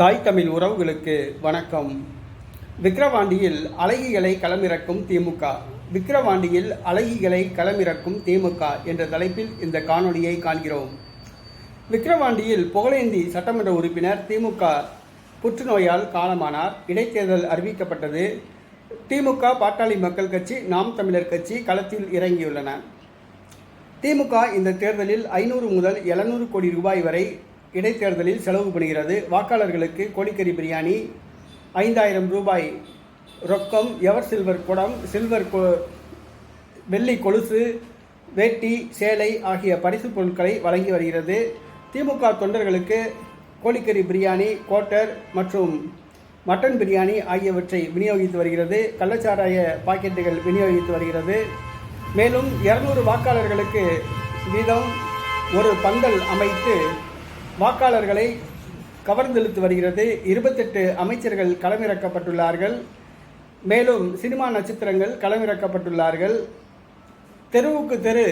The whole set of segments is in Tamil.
தாய் தமிழ் உறவுகளுக்கு வணக்கம். விக்கிரவாண்டியில் அழகிகளை களமிறக்கும் திமுக. விக்கிரவாண்டியில் அழகிகளை களமிறக்கும் திமுக என்ற தலைப்பில் இந்த காணொளியை காண்கிறோம். விக்கிரவாண்டியில் புகழேந்தி சட்டமன்ற உறுப்பினர் திமுக புற்றுநோயால் காலமானார். இடைத்தேர்தல் அறிவிக்கப்பட்டது. திமுக பாட்டாளி மக்கள் கட்சி நாம் தமிழர் கட்சி களத்தில் இறங்கியுள்ளன. திமுக இந்த தேர்தலில் ஐநூறு முதல் எழுநூறு கோடி ரூபாய் வரை இடைத்தேர்தலில் செலவு பண்ணுகிறது வாக்காளர்களுக்கு கோழிக்கறி பிரியாணி ஐந்தாயிரம் ரூபாய் ரொக்கம் எவர் சில்வர் குடம் சில்வர் கொ வெள்ளி கொலுசு வேட்டி சேலை ஆகிய பரிசுப் பொருட்களை வழங்கி வருகிறது. திமுக தொண்டர்களுக்கு கோழிக்கறி பிரியாணி கோட்டர் மற்றும் மட்டன் பிரியாணி ஆகியவற்றை விநியோகித்து வருகிறது. கள்ளச்சாராய பாக்கெட்டுகள் விநியோகித்து வருகிறது. மேலும் இரநூறு வாக்காளர்களுக்கு வீதம் ஒரு பந்தல் அமைத்து வாக்காளர்களை கவர்ந்தெழுத்து வருகிறது. இருபத்தெட்டு அமைச்சர்கள் களமிறக்கப்பட்டுள்ளார்கள். மேலும் சினிமா நட்சத்திரங்கள் களமிறக்கப்பட்டுள்ளார்கள். தெருவுக்கு தெரு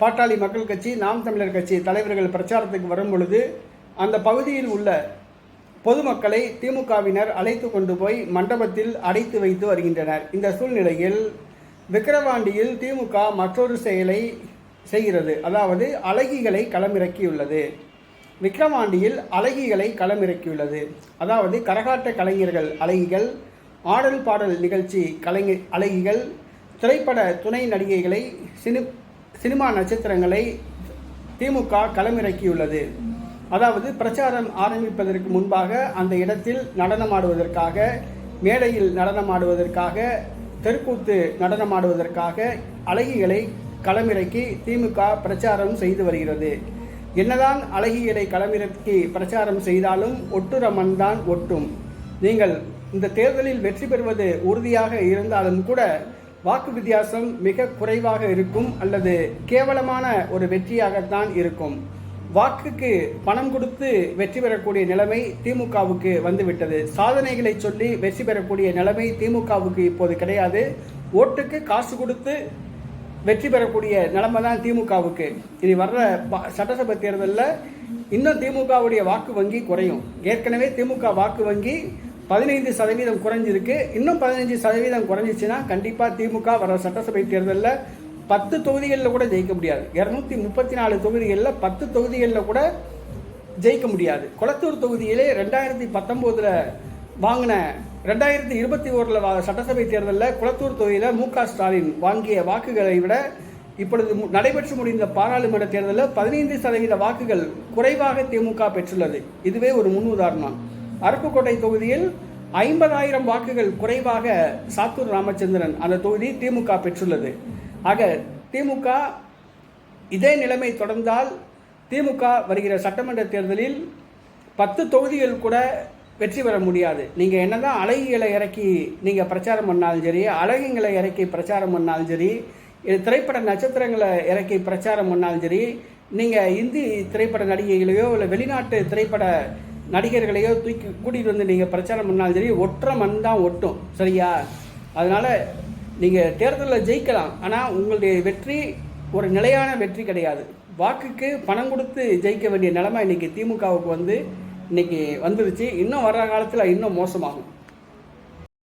பாட்டாளி மக்கள் கட்சி நாம் தமிழர் கட்சி தலைவர்கள் பிரச்சாரத்துக்கு வரும் பொழுது அந்த பகுதியில் உள்ள பொதுமக்களை திமுகவினர் அழைத்து கொண்டு போய் மண்டபத்தில் அடைத்து வைத்து வருகின்றனர். இந்த சூழ்நிலையில் விக்கிரவாண்டியில் திமுக மற்றொரு செயலை செய்கிறது. அதாவது அழகிகளை களமிறக்கியுள்ளது. விக்ரமாண்டியில் அழகிகளை களமிறக்கியுள்ளது. அதாவது கரகாட்ட கலைஞர்கள் அழகிகள் ஆடல் பாடல் நிகழ்ச்சி கலைஞர் அழகிகள் திரைப்பட துணை நடிகைகளை சினி சினிமா நட்சத்திரங்களை திமுக களமிறக்கியுள்ளது. அதாவது பிரச்சாரம் ஆரம்பிப்பதற்கு முன்பாக அந்த இடத்தில் நடனமாடுவதற்காக மேடையில் நடனமாடுவதற்காக தெருக்கூத்து நடனமாடுவதற்காக அழகிகளை களமிறக்கி திமுக பிரச்சாரம் செய்து வருகிறது. என்னதான் அழகியலை களமிறக்கி பிரச்சாரம் செய்தாலும் ஒட்டுற மண் தான் ஒட்டும். நீங்கள் இந்த தேர்தலில் வெற்றி பெறுவது உறுதியாக இருந்தாலும் கூட வாக்கு வித்தியாசம் மிக குறைவாக இருக்கும் அல்லது கேவலமான ஒரு வெற்றியாகத்தான் இருக்கும். வாக்குக்கு பணம் கொடுத்து வெற்றி பெறக்கூடிய நிலைமை திமுகவுக்கு வந்துவிட்டது. சாதனைகளை சொல்லி வெற்றி பெறக்கூடிய நிலைமை திமுகவுக்கு இப்போது கிடையாது. ஓட்டுக்கு காசு கொடுத்து வெற்றி பெறக்கூடிய நிலைமை தான் திமுகவுக்கு. இனி வர்ற ப- சட்டசபை தேர்தலில் இன்னும் திமுகவுடைய வாக்கு வங்கி குறையும். ஏற்கனவே திமுக வாக்கு வங்கி பதினைந்து சதவீதம் குறைஞ்சிருக்கு. இன்னும் பதினைஞ்சு சதவீதம் குறைஞ்சிச்சுன்னா கண்டிப்பாக திமுக வர சட்டசபை தேர்தலில் பத்து தொகுதிகளில் கூட ஜெயிக்க முடியாது. இரநூத்தி முப்பத்தி நாலு தொகுதிகளில் பத்து தொகுதிகளில் கூட ஜெயிக்க முடியாது. குளத்தூர் தொகுதியிலே ரெண்டாயிரத்தி பத்தொம்போதில் வாங்கின. ரெண்டாயிரத்தி இருபத்தி ஓரில் சட்டசபை தேர்தலில் குளத்தூர் தொகுதியில் மு க ஸ்டாலின் வாங்கிய வாக்குகளை விட இப்பொழுது மு- நடைபெற்று முடிந்த பாராளுமன்ற தேர்தலில் பதினைந்து சதவீத வாக்குகள் குறைவாக திமுக பெற்றுள்ளது. இதுவே ஒரு முன் உதாரணம். அருப்புக்கோட்டை தொகுதியில் ஐம்பதாயிரம் வாக்குகள் குறைவாக சாத்தூர் ராமச்சந்திரன் அந்த தொகுதி திமுக பெற்றுள்ளது. ஆக திமுக இதே நிலைமை தொடர்ந்தால் திமுக வருகிற சட்டமன்ற தேர்தலில் பத்து தொகுதிகள் கூட வெற்றி பெற முடியாது. நீங்கள் என்ன தான் அழகிகளை இறக்கி நீங்கள் பிரச்சாரம் பண்ணாலும் சரி அழகுங்களை இறக்கி பிரச்சாரம் பண்ணாலும் சரி திரைப்பட நட்சத்திரங்களை இறக்கி பிரச்சாரம் பண்ணாலும் சரி நீங்கள் இந்தி திரைப்பட நடிகைகளையோ இல்லை வெளிநாட்டு திரைப்பட நடிகர்களையோ தூக்கி கூட்டிகிட்டு வந்து நீங்கள் பிரச்சாரம் பண்ணாலும் சரி ஒற்றை மண் தான் ஒட்டும். சரியா? அதனால் நீங்கள் தேர்தலில் ஜெயிக்கலாம். ஆனால் உங்களுடைய வெற்றி ஒரு நிலையான வெற்றி கிடையாது. வாக்குக்கு பணம் கொடுத்து ஜெயிக்க வேண்டிய நிலைமை இன்னைக்கு திமுகவுக்கு வந்து இன்னைக்கு வந்துருச்சு. இன்னும் வர்ற காலத்தில் இன்னும் மோசமாகும்.